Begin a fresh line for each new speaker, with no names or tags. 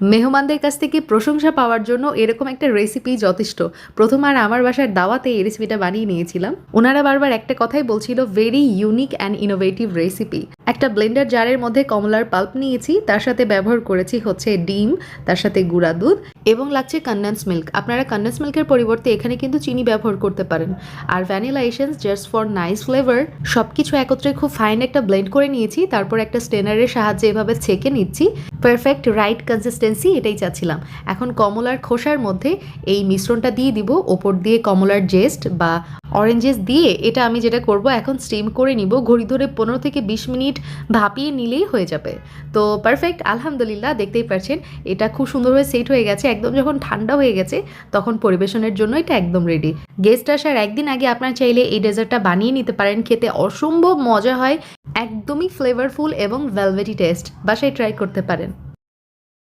মেহমানদের কাছ থেকে প্রশংসা পাওয়ার জন্য এরকম একটা রেসিপি যথেষ্ট। প্রথম আর আমার বাসার দাওয়াতে এই রেসিপিটা বানিয়ে নিয়েছিলাম। ওনারা বারবার একটা কথাই বলছিল very unique and innovative recipe একটা ব্লেন্ডার জারের মধ্যে কমলার পাল্প নিয়েছি, তার সাথে ব্যবহার করেছি হচ্ছে ডিম, তার সাথে গুঁড়া দুধ এবং লাগছে কন্ডেন্স মিল্ক আপনারা কন্ডেন্স মিল্কের পরিবর্তে এখানে কিন্তু চিনি ব্যবহার করতে পারেন। আর vanilla essence just for nice flavour সব কিছু একত্রে খুব ফাইন একটা ব্লেন্ড করে নিয়েছি, তারপর একটা স্টেনারের সাহায্যে এভাবে ছেঁকে নিচ্ছি। পারফেক্ট রাইট কনসিস্টেন্সি এটাই চাচ্ছিলাম। এখন কমলার খোসার মধ্যে এই মিশ্রণটা দিয়ে দিব, ওপর দিয়ে কমলার জেস্ট বা অরেঞ্জেস দিয়ে এটা আমি যেটা করব, এখন স্টিম করে নিব। ঘড়ি ধরে পনেরো থেকে বিশ মিনিট ভাপিয়ে নিলেই হয়ে যাবে। তো পারফেক্ট আলহামদুলিল্লাহ দেখতেই পাচ্ছেন এটা খুব সুন্দরভাবে সেট হয়ে গেছে। একদম যখন ঠান্ডা হয়ে গেছে, তখন পরিবেশনের জন্য এটা একদম রেডি গেস্ট আসার একদিন আগে আপনারা চাইলে এই ডেজার্টটা বানিয়ে নিতে পারেন। খেতে অসম্ভব মজা হয়, একদমই ফ্লেভারফুল এবং ভেলভেটি টেস্ট বাসায় ট্রাই করতে পারেন।